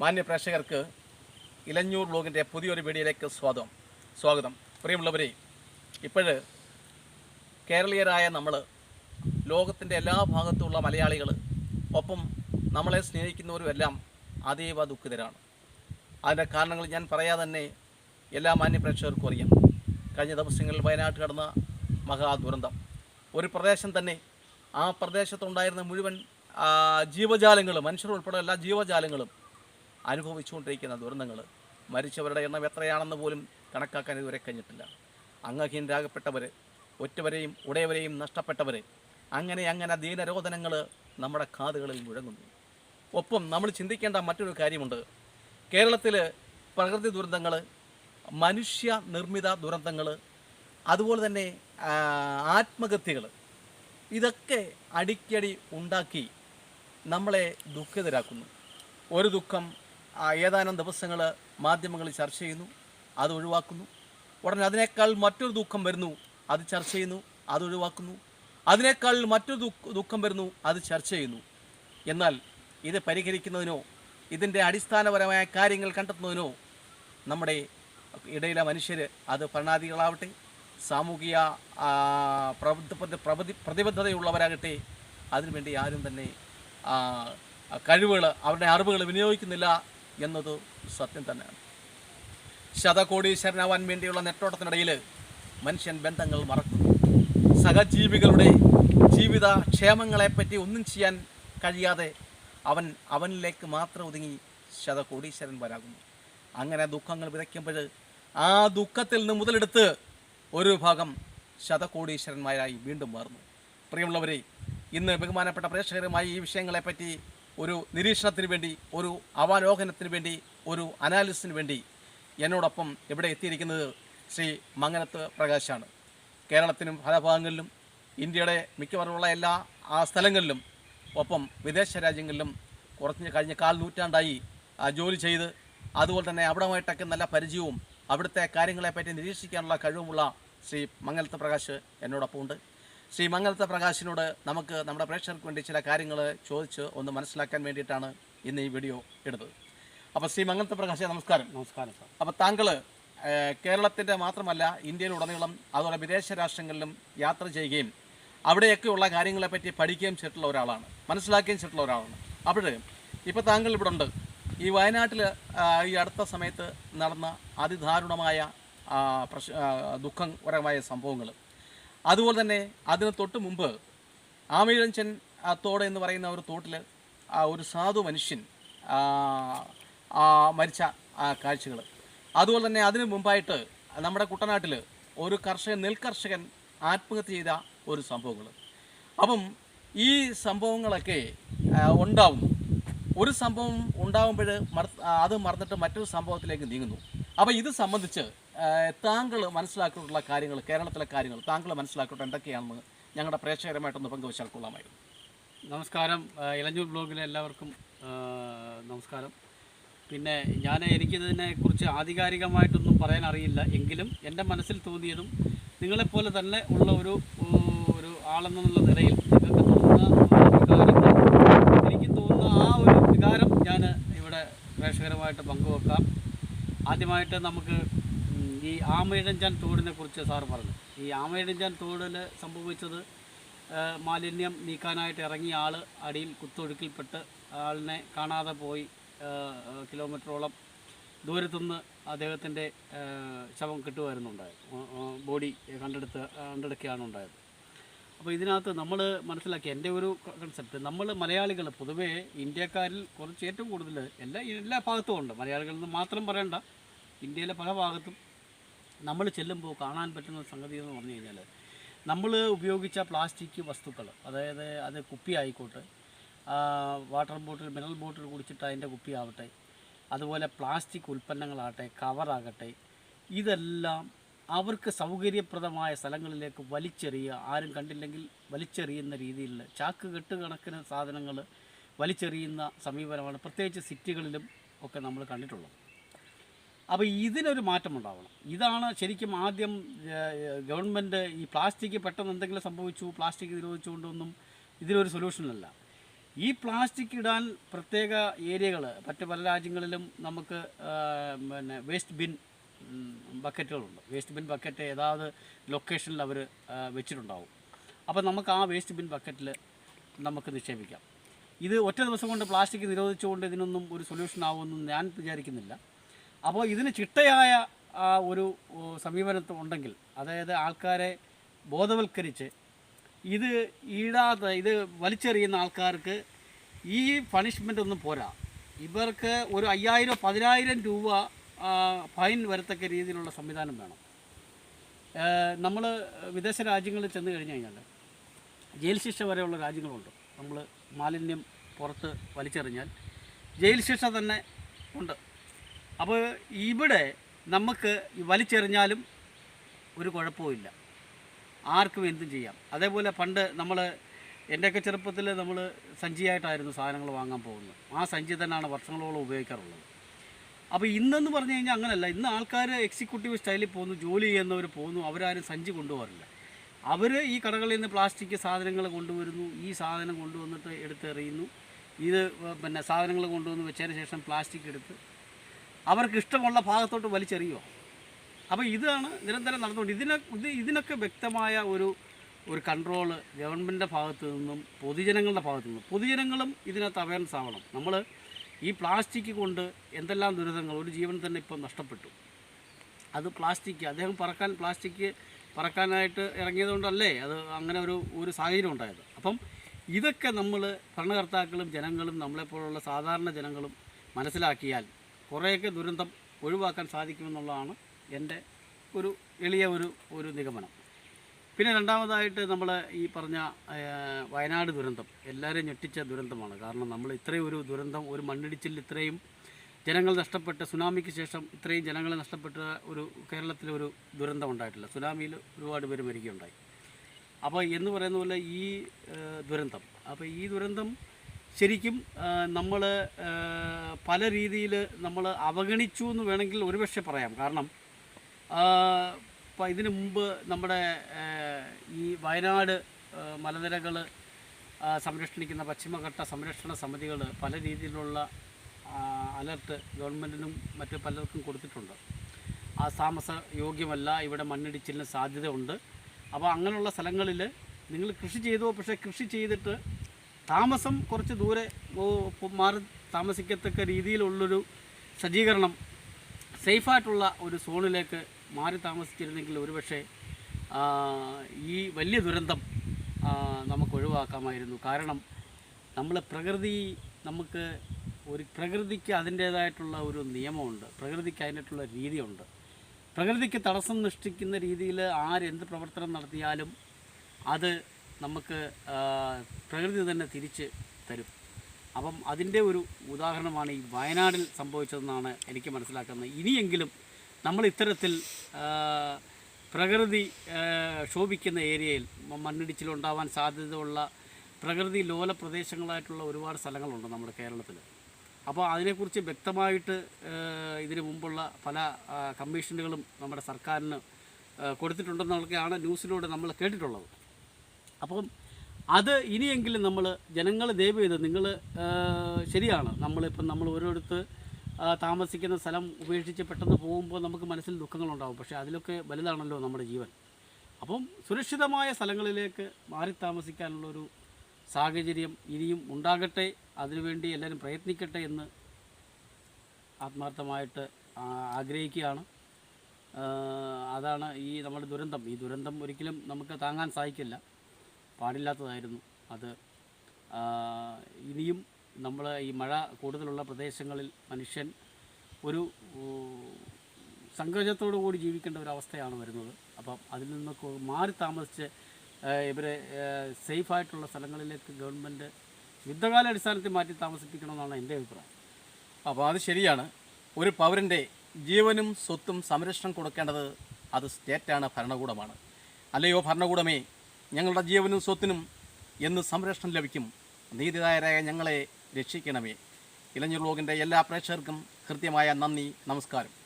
മാന്യ പ്രേക്ഷകർക്ക് ഇലഞ്ഞൂർ ബ്ലോഗിന്റെ പുതിയൊരു വീഡിയോയിലേക്ക് സ്വാഗതം സ്വാഗതം. പ്രിയമുള്ളവരെ ഇപ്പോഴ് കേരളീയരായ നമ്മൾ ലോകത്തിന്റെ എല്ലാ ഭാഗത്തുമുള്ള മലയാളികൾ ഒപ്പം നമ്മളെ സ്നേഹിക്കുന്നവരുമെല്ലാം അതീവ ദുഃഖിതരാണ്. അതിന്റെ കാരണങ്ങൾ ഞാൻ പറയാതെ തന്നെ എല്ലാ മാന്യ പ്രേക്ഷകർക്കും അറിയാം. കഴിഞ്ഞ ദിവസങ്ങളിൽ വയനാട്ട് കടന്ന മഹാദുരന്തം. ഒരു പ്രദേശം തന്നെ ആ പ്രദേശത്തുണ്ടായിരുന്ന മുഴുവൻ ജീവജാലങ്ങളും മനുഷ്യർ ഉൾപ്പെടെ എല്ലാ ജീവജാലങ്ങളും അനുഭവിച്ചുകൊണ്ടിരിക്കുന്ന ദുരന്തങ്ങൾ മരിച്ചവരുടെ എണ്ണം എത്രയാണെന്ന് പോലും കണക്കാക്കാൻ ഇതുവരെ കഴിഞ്ഞിട്ടില്ല. അംഗഹീനരാകപ്പെട്ടവർ ഒറ്റവരെയും ഉടയവരെയും നഷ്ടപ്പെട്ടവർ അങ്ങനെ അങ്ങനെ ദീനരോധനങ്ങൾ നമ്മുടെ കാതുകളിൽ മുഴങ്ങുന്നു. ഒപ്പം നമ്മൾ ചിന്തിക്കേണ്ട മറ്റൊരു കാര്യമുണ്ട്. കേരളത്തിൽ പ്രകൃതി ദുരന്തങ്ങൾ മനുഷ്യ നിർമ്മിത ദുരന്തങ്ങൾ അതുപോലെ തന്നെ ആത്മഹത്യകൾ ഇതൊക്കെ അടിക്കടി ഉണ്ടാക്കി നമ്മളെ ദുഃഖിതരാക്കുന്നു. ഒരു ദുഃഖം ഏതാനും ദിവസങ്ങൾ മാധ്യമങ്ങൾ ചർച്ച ചെയ്യുന്നു അത് ഒഴിവാക്കുന്നു. ഉടനെ അതിനേക്കാൾ മറ്റൊരു ദുഃഖം വരുന്നു അത് ചർച്ച ചെയ്യുന്നു അത് ഒഴിവാക്കുന്നു. അതിനേക്കാൾ മറ്റൊരു ദുഃഖം വരുന്നു അത് ചർച്ച ചെയ്യുന്നു. എന്നാൽ ഇത് പരിഹരിക്കുന്നതിനോ ഇതിന്റെ അടിസ്ഥാനപരമായ കാര്യങ്ങൾ കണ്ടെത്തുന്നതിനോ നമ്മുടെ ഇടയിലെ മനുഷ്യർ അത് ഭരണാധികളാവട്ടെ സാമൂഹിക പ്രബുദ്ധ പ്രതിബദ്ധതയുള്ളവരാകട്ടെ അതിനുവേണ്ടി ആരും തന്നെ കഴിവുകൾ അവരുടെ അറിവുകൾ വിനിയോഗിക്കുന്നില്ല എന്നത് സത്യം തന്നെയാണ്. ശതകോടീശ്വരനാവാൻ വേണ്ടിയുള്ള നെട്ടോട്ടത്തിനിടയിൽ മനുഷ്യൻ ബന്ധങ്ങൾ മറക്കുന്നു സഹജീവികളുടെ ജീവിത ക്ഷേമങ്ങളെപ്പറ്റി ഒന്നും ചെയ്യാൻ കഴിയാതെ അവൻ അവനിലേക്ക് മാത്രം ഒതുങ്ങി ശതകോടീശ്വരൻ വരാകുന്നു. അങ്ങനെ ദുഃഖങ്ങൾ വിതയ്ക്കുമ്പോൾ ആ ദുഃഖത്തിൽ നിന്ന് മുതലെടുത്ത് ഒരു ഭാഗം ശതകോടീശ്വരന്മാരായി വീണ്ടും മാറുന്നു. പ്രിയമുള്ളവരെ ഇന്ന് ബഹുമാനപ്പെട്ട പ്രേക്ഷകരുമായി ഈ വിഷയങ്ങളെപ്പറ്റി ഒരു നിരീക്ഷണത്തിന് വേണ്ടി ഒരു അവലോകനത്തിന് വേണ്ടി ഒരു അനാലിസിന് വേണ്ടി എന്നോടൊപ്പം ഇവിടെ എത്തിയിരിക്കുന്നത് ശ്രീ മങ്ങനത്ത് പ്രകാശാണ്. കേരളത്തിനും പല ഭാഗങ്ങളിലും ഇന്ത്യയുടെ മിക്കവാറുമുള്ള എല്ലാ ആ സ്ഥലങ്ങളിലും ഒപ്പം വിദേശ രാജ്യങ്ങളിലും കുറച്ച് കഴിഞ്ഞ കാൽ നൂറ്റാണ്ടായി ജോലി ചെയ്ത് അതുപോലെ തന്നെ അവിടമായിട്ടൊക്കെ നല്ല പരിചയവും അവിടുത്തെ കാര്യങ്ങളെപ്പറ്റി നിരീക്ഷിക്കാനുള്ള കഴിവുമുള്ള ശ്രീ മംഗലത്ത് പ്രകാശ് എന്നോടൊപ്പം ഉണ്ട് ശ്രീ മംഗലത്തെ പ്രകാശിനോട് നമുക്ക് നമ്മുടെ പ്രേക്ഷകർക്ക് വേണ്ടി ചില കാര്യങ്ങൾ ചോദിച്ച് ഒന്ന് മനസ്സിലാക്കാൻ വേണ്ടിയിട്ടാണ് ഇന്ന് ഈ വീഡിയോ എടുത്തത് അപ്പോൾ ശ്രീ മംഗലത്തെ പ്രകാശ് നമസ്കാരം. നമസ്കാരം സാർ. അപ്പോൾ താങ്കൾ കേരളത്തിന്റെ മാത്രമല്ല ഇന്ത്യയിലുടനീളം അതുപോലെ വിദേശ രാഷ്ട്രങ്ങളിലും യാത്ര ചെയ്യുകയും അവിടെയൊക്കെയുള്ള കാര്യങ്ങളെപ്പറ്റി പഠിക്കുകയും ചെയ്തിട്ടുള്ള ഒരാളാണ്. മനസ്സിലാക്കുകയും ചെയ്തിട്ടുള്ള ഒരാളാണ്. അപ്പോൾ ഇപ്പോൾ താങ്കൾ ഇവിടെ ഉണ്ട്. ഈ വയനാട്ടിൽ ഈ അടുത്ത സമയത്ത് നടന്ന അതിദാരുണമായ പ്രശ്ന പ്രശ് ദുഃഖകരമായ സംഭവങ്ങൾ അതുപോലെ തന്നെ അതിന് തൊട്ട് മുമ്പ് ആമയിഴഞ്ചൻ ആ, തോട് എന്ന് പറയുന്ന ഒരു തോട്ടിൽ ഒരു സാധു മനുഷ്യൻ ആ, ആ, മരിച്ച കാഴ്ചകൾ അതുപോലെ തന്നെ അതിന് മുമ്പായിട്ട് നമ്മുടെ കുട്ടനാട്ടിൽ ഒരു കർഷകൻ നെൽകർഷകൻ ആത്മഹത്യ ചെയ്ത ഒരു സംഭവങ്ങൾ അപ്പം ഈ സംഭവങ്ങളൊക്കെ ഉണ്ടാവുന്നു. ഉണ്ടാവും ഒരു സംഭവം ഉണ്ടാകുമ്പോൾ അത് മറന്നിട്ട് മറ്റൊരു സംഭവത്തിലേക്ക് നീങ്ങുന്നു. അപ്പോൾ ഇത് സംബന്ധിച്ച് താങ്കൾ മനസ്സിലാക്കിയിട്ടുള്ള കാര്യങ്ങൾ കേരളത്തിലെ കാര്യങ്ങൾ താങ്കൾ മനസ്സിലാക്കിയിട്ട് എന്തൊക്കെയാണെന്ന് ഞങ്ങളുടെ പ്രേക്ഷകരുമായിട്ടൊന്ന് പങ്കുവച്ചാൽ കൊള്ളാമായിരുന്നു. നമസ്കാരം. ഇലഞ്ഞൂർ ബ്ലോഗിലെ എല്ലാവർക്കും നമസ്കാരം. പിന്നെ ഞാൻ എനിക്കിതിനെക്കുറിച്ച് ആധികാരികമായിട്ടൊന്നും പറയാൻ അറിയില്ല. എങ്കിലും എന്റെ മനസ്സിൽ തോന്നിയതും നിങ്ങളെപ്പോലെ തന്നെ ഉള്ള ഒരു ഒരു ആളെന്നുള്ള നിലയിൽ നിങ്ങൾക്ക് തോന്നുന്ന എനിക്ക് തോന്നുന്ന ആ ഒരു വികാരം ഞാൻ ഇവിടെ പ്രേക്ഷകരുമായിട്ട് പങ്കുവെക്കാം. ആദ്യമായിട്ട് നമുക്ക് ഈ ആമയിടഞ്ചാൻ തോടിനെ കുറിച്ച് സാർ പറഞ്ഞു. ഈ ആമയിടഞ്ചാൻ തോടിൽ സംഭവിച്ചത് മാലിന്യം നീക്കാനായിട്ട് ഇറങ്ങിയ ആൾ അടിയിൽ കുത്തൊഴുക്കിൽപ്പെട്ട് ആളിനെ കാണാതെ പോയി കിലോമീറ്ററോളം ദൂരത്തുനിന്ന് അദ്ദേഹത്തിന്റെ ശവം കിട്ടുമായിരുന്നുണ്ടായത്. ബോഡി കണ്ടെടുത്ത് കണ്ടെടുക്കുകയാണ് ഉണ്ടായത്. അപ്പോൾ ഇതിനകത്ത് നമ്മൾ മനസ്സിലാക്കി എന്റെ ഒരു കൺസെപ്റ്റ് നമ്മൾ മലയാളികൾ പൊതുവേ ഇന്ത്യക്കാരിൽ കുറച്ച് ഏറ്റവും കൂടുതൽ എല്ലാ എല്ലാ ഭാഗത്തും ഉണ്ട്. മലയാളികളിൽ നിന്ന് മാത്രം പറയണ്ട ഇന്ത്യയിലെ പല ഭാഗത്തും നമ്മൾ ചെല്ലുമ്പോൾ കാണാൻ പറ്റുന്ന സംഗതി എന്ന് പറഞ്ഞു കഴിഞ്ഞാൽ നമ്മൾ ഉപയോഗിച്ച പ്ലാസ്റ്റിക് വസ്തുക്കൾ അതായത് അത് കുപ്പി ആയിക്കോട്ടെ വാട്ടർ ബോട്ടിൽ മിനറൽ ബോട്ടിൽ കുടിച്ചിട്ട് അതിന്റെ കുപ്പി ആവട്ടെ അതുപോലെ പ്ലാസ്റ്റിക് ഉൽപ്പന്നങ്ങളാകട്ടെ കവറാകട്ടെ ഇതെല്ലാം അവർക്ക് സൗകര്യപ്രദമായ സ്ഥലങ്ങളിലേക്ക് വലിച്ചെറിയുക. ആരും കണ്ടില്ലെങ്കിൽ വലിച്ചെറിയുന്ന രീതിയിൽ ചാക്ക് കെട്ട് കണക്കിന് സാധനങ്ങൾ വലിച്ചെറിയുന്ന സമീപനമാണ്. പ്രത്യേകിച്ച് സിറ്റികളിലും ഒക്കെ നമ്മൾ കണ്ടിട്ടുള്ളത്. അപ്പോൾ ഇതിനൊരു മാറ്റം ഉണ്ടാവണം ഇതാണ് ശരിക്കും ആദ്യം ഗവൺമെന്റ് ഈ പ്ലാസ്റ്റിക് പെട്ടെന്ന് എന്തെങ്കിലും സംഭവിച്ചു പ്ലാസ്റ്റിക് നിരോധിച്ചുകൊണ്ടൊന്നും ഇതിനൊരു സൊല്യൂഷനല്ല. ഈ പ്ലാസ്റ്റിക് ഇടാൻ പ്രത്യേക ഏരിയകൾ മറ്റ് പല രാജ്യങ്ങളിലും നമുക്ക് പിന്നെ വേസ്റ്റ് ബിൻ ബക്കറ്റുകളുണ്ട്. വേസ്റ്റ് ബിൻ ബക്കറ്റ് ഏതാത് ലൊക്കേഷനിൽ അവർ വെച്ചിട്ടുണ്ടാവും. അപ്പോൾ നമുക്ക് ആ വേസ്റ്റ് ബിൻ ബക്കറ്റിൽ നമുക്ക് നിക്ഷേപിക്കാം. ഇത് ഒറ്റ ദിവസം കൊണ്ട് പ്ലാസ്റ്റിക് നിരോധിച്ചുകൊണ്ട് ഇതിനൊന്നും ഒരു സൊല്യൂഷൻ ആവുമെന്ന് ഞാൻ വിചാരിക്കുന്നില്ല. അപ്പോൾ ഇതിന് ചിട്ടയായ ഒരു സമീപനത്വം ഉണ്ടെങ്കിൽ അതായത് ആൾക്കാരെ ബോധവൽക്കരിച്ച് ഇത് ഈടാത്ത ഇത് വലിച്ചെറിയുന്ന ആൾക്കാർക്ക് ഈ പണിഷ്മെന്റ് ഒന്നും പോരാ. ഇവർക്ക് ഒരു അയ്യായിരം പതിനായിരം രൂപ ഫൈൻ വരത്തക്ക രീതിയിലുള്ള സംവിധാനം വേണം. നമ്മൾ വിദേശ രാജ്യങ്ങളിൽ ചെന്ന് കഴിഞ്ഞ് കഴിഞ്ഞാൽ ജയിൽ ശിക്ഷ വരെയുള്ള രാജ്യങ്ങളുണ്ട്. നമ്മൾ മാലിന്യം പുറത്ത് വലിച്ചെറിഞ്ഞാൽ ജയിൽ ശിക്ഷ തന്നെ ഉണ്ട്. അപ്പോൾ ഇവിടെ നമുക്ക് വലിച്ചെറിഞ്ഞാലും ഒരു കുഴപ്പവുമില്ല. ആർക്കും എന്തും ചെയ്യാം. അതേപോലെ പണ്ട് നമ്മൾ എന്റെയൊക്കെ ചെറുപ്പത്തിൽ നമ്മൾ സഞ്ചിയായിട്ടായിരുന്നു സാധനങ്ങൾ വാങ്ങാൻ പോകുന്നത്. ആ സഞ്ചി തന്നെയാണ് വർഷങ്ങളോളം ഉപയോഗിക്കാറുള്ളത്. അപ്പോൾ ഇന്നെന്ന് പറഞ്ഞു കഴിഞ്ഞാൽ അങ്ങനെയല്ല ഇന്ന് ആൾക്കാർ എക്സിക്യൂട്ടീവ് സ്റ്റൈലിൽ പോകുന്നു ജോലി ചെയ്യുന്നവർ പോകുന്നു അവരാരും സഞ്ചി കൊണ്ടുപോകാറില്ല. അവർ ഈ കടകളിൽ നിന്ന് പ്ലാസ്റ്റിക് സാധനങ്ങൾ കൊണ്ടുവരുന്നു ഈ സാധനം കൊണ്ടുവന്നിട്ട് എടുത്തെറിയുന്നു. ഇത് പിന്നെ സാധനങ്ങൾ കൊണ്ടുവന്ന് വെച്ചതിന് ശേഷം പ്ലാസ്റ്റിക് എടുത്ത് അവർക്ക് ഇഷ്ടമുള്ള ഭാഗത്തോട്ട് വലിച്ചെറിയുമോ അപ്പോൾ ഇതാണ് നിരന്തരം നടന്നുകൊണ്ട് ഇതിനെ ഇത് ഇതിനൊക്കെ വ്യക്തമായ ഒരു ഒരു കൺട്രോൾ ഗവൺമെന്റിന്റെ ഭാഗത്ത് നിന്നും പൊതുജനങ്ങളുടെ ഭാഗത്തു നിന്നും. പൊതുജനങ്ങളും ഇതിനകത്ത് അവയർനെസ് ആവണം. നമ്മൾ ഈ പ്ലാസ്റ്റിക് കൊണ്ട് എന്തെല്ലാം ദുരിതങ്ങൾ ഒരു ജീവൻ തന്നെ ഇപ്പം നഷ്ടപ്പെട്ടു. അത് പ്ലാസ്റ്റിക് അദ്ദേഹം പറക്കാൻ പ്ലാസ്റ്റിക് പറക്കാനായിട്ട് ഇറങ്ങിയതുകൊണ്ടല്ലേ അത് അങ്ങനെ ഒരു ഒരു സാഹചര്യം ഉണ്ടായത്. അപ്പം ഇതൊക്കെ നമ്മൾ ഭരണകർത്താക്കളും ജനങ്ങളും നമ്മളെപ്പോലുള്ള സാധാരണ ജനങ്ങളും മനസ്സിലാക്കിയാൽ കുറേയൊക്കെ ദുരന്തം ഒഴിവാക്കാൻ സാധിക്കുമെന്നുള്ളതാണ് എന്റെ ഒരു എളിയ ഒരു ഒരു നിഗമനം. പിന്നെ രണ്ടാമതായിട്ട് നമ്മൾ ഈ പറഞ്ഞ വയനാട് ദുരന്തം. എല്ലാവരെയും ഞെട്ടിച്ച ദുരന്തമാണ്. കാരണം നമ്മൾ ഇത്രയും ഒരു ദുരന്തം ഒരു മണ്ണിടിച്ചിൽ ഇത്രയും ജനങ്ങൾ നഷ്ടപ്പെട്ട സുനാമിക്ക് ശേഷം ഇത്രയും ജനങ്ങളെ നഷ്ടപ്പെട്ട ഒരു കേരളത്തിലെ ഒരു ദുരന്തം ഉണ്ടായിട്ടില്ല. സുനാമിയിൽ ഒരുപാട് പേര് മരിക്കുകയുണ്ടായി. അപ്പോൾ എന്ന് പറയുന്ന പോലെ ഈ ദുരന്തം. അപ്പോൾ ഈ ദുരന്തം ശരിക്കും നമ്മൾ പല രീതിയിൽ നമ്മൾ അവഗണിച്ചു എന്ന് വേണമെങ്കിൽ ഒരുപക്ഷെ പറയാം. കാരണം ഇതിനു മുമ്പ് നമ്മുടെ ഈ വയനാട് മലനിരകൾ സംരക്ഷിക്കുന്ന പശ്ചിമഘട്ട സംരക്ഷണ സമിതികൾ പല രീതിയിലുള്ള അലർട്ട് ഗവൺമെന്റിനും മറ്റു പലർക്കും കൊടുത്തിട്ടുണ്ട്. ആ താമസ യോഗ്യമല്ല ഇവിടെ മണ്ണിടിച്ചിലിന് സാധ്യതയുണ്ട്. അപ്പോൾ അങ്ങനെയുള്ള സ്ഥലങ്ങളിൽ നിങ്ങൾ കൃഷി ചെയ്തോ പക്ഷേ കൃഷി ചെയ്തിട്ട് താമസം കുറച്ച് ദൂരെ മാറി താമസിക്കത്തക്ക രീതിയിലുള്ളൊരു സജ്ജീകരണം സേഫായിട്ടുള്ള ഒരു സോണിലേക്ക് മാറി താമസിച്ചിരുന്നെങ്കിൽ ഒരുപക്ഷെ ഈ വലിയ ദുരന്തം നമുക്ക് ഒഴിവാക്കാമായിരുന്നു. കാരണം നമ്മൾ പ്രകൃതി നമുക്ക് ഒരു പ്രകൃതിക്ക് അതിന്റേതായിട്ടുള്ള ഒരു നിയമമുണ്ട്. പ്രകൃതിക്ക് അതിനായിട്ടുള്ള രീതിയുണ്ട്. പ്രകൃതിക്ക് തടസ്സം സൃഷ്ടിക്കുന്ന രീതിയിൽ ആരെന്ത് പ്രവർത്തനം നടത്തിയാലും അത് നമുക്ക് പ്രകൃതി തന്നെ തിരിച്ച് തരും. അപ്പം അതിന്റെ ഒരു ഉദാഹരണമാണ് ഈ വയനാടിൽ സംഭവിച്ചതെന്നാണ് എനിക്ക് മനസ്സിലാക്കുന്നത്. ഇനിയെങ്കിലും നമ്മൾ ഇത്തരത്തിൽ പ്രകൃതി ശോഭിക്കുന്ന ഏരിയയിൽ മണ്ണിടിച്ചിലുണ്ടാവാൻ സാധ്യതയുള്ള പ്രകൃതി ലോല പ്രദേശങ്ങളായിട്ടുള്ള ഒരുപാട് സ്ഥലങ്ങളുണ്ട് നമ്മുടെ കേരളത്തിൽ. അപ്പോൾ അതിനെക്കുറിച്ച് വ്യക്തമായിട്ട് ഇതിനു മുമ്പുള്ള പല കമ്മീഷനുകളും നമ്മുടെ സർക്കാരിന് കൊടുത്തിട്ടുണ്ടെന്നുള്ളതൊക്കെയാണ് ന്യൂസിലൂടെ നമ്മൾ കേട്ടിട്ടുള്ളത്. അപ്പം അത് ഇനിയെങ്കിലും നമ്മൾ ജനങ്ങൾ ദയവ് ചെയ്ത് നിങ്ങൾ ശരിയാണ്. നമ്മളിപ്പം നമ്മൾ ഓരോരുത്ത് താമസിക്കുന്ന സ്ഥലം ഉപേക്ഷിച്ച് പെട്ടെന്ന് പോകുമ്പോൾ നമുക്ക് മനസ്സിൽ ദുഃഖങ്ങളുണ്ടാകും പക്ഷേ അതിലൊക്കെ വലുതാണല്ലോ നമ്മുടെ ജീവൻ. അപ്പം സുരക്ഷിതമായ സ്ഥലങ്ങളിലേക്ക് മാറി താമസിക്കാനുള്ളൊരു സാഹചര്യം ഇനിയും ഉണ്ടാകട്ടെ. അതിനുവേണ്ടി എല്ലാവരും പ്രയത്നിക്കട്ടെ എന്ന് ആത്മാർത്ഥമായിട്ട് ആഗ്രഹിക്കുകയാണ്. അതാണ് ഈ നമ്മുടെ ദുരന്തം. ഈ ദുരന്തം ഒരിക്കലും നമുക്ക് താങ്ങാൻ സാധിക്കില്ല. പാടില്ലാത്തതായിരുന്നു. അത് ഇനിയും നമ്മൾ ഈ മഴ കൂടുതലുള്ള പ്രദേശങ്ങളിൽ മനുഷ്യൻ ഒരു സങ്കോചത്തോടു കൂടി ജീവിക്കേണ്ട ഒരു അവസ്ഥയാണ് വരുന്നത്. അപ്പം അതിൽ നിന്നൊക്കെ മാറി താമസിച്ച് ഇവരെ സേഫായിട്ടുള്ള സ്ഥലങ്ങളിലേക്ക് ഗവൺമെന്റ് യുദ്ധകാലാടിസ്ഥാനത്തിൽ മാറ്റി താമസിപ്പിക്കണമെന്നാണ് എന്റെ അഭിപ്രായം. അപ്പോൾ അത് ശരിയാണ്. ഒരു പൗരന്റെ ജീവനും സ്വത്തും സംരക്ഷണം കൊടുക്കേണ്ടത് അത് സ്റ്റേറ്റാണ് ഭരണകൂടമാണ്. അല്ലയോ ഭരണകൂടമേ ഞങ്ങളുടെ ജീവനും സ്വത്തിനും എന്ന് സംരക്ഷണം ലഭിക്കും. നീതിദായരായ ഞങ്ങളെ രക്ഷിക്കണമേ. ഇലഞ്ഞൂർ എല്ലാ പ്രേക്ഷകർക്കും കൃത്യമായ നന്ദി നമസ്കാരം.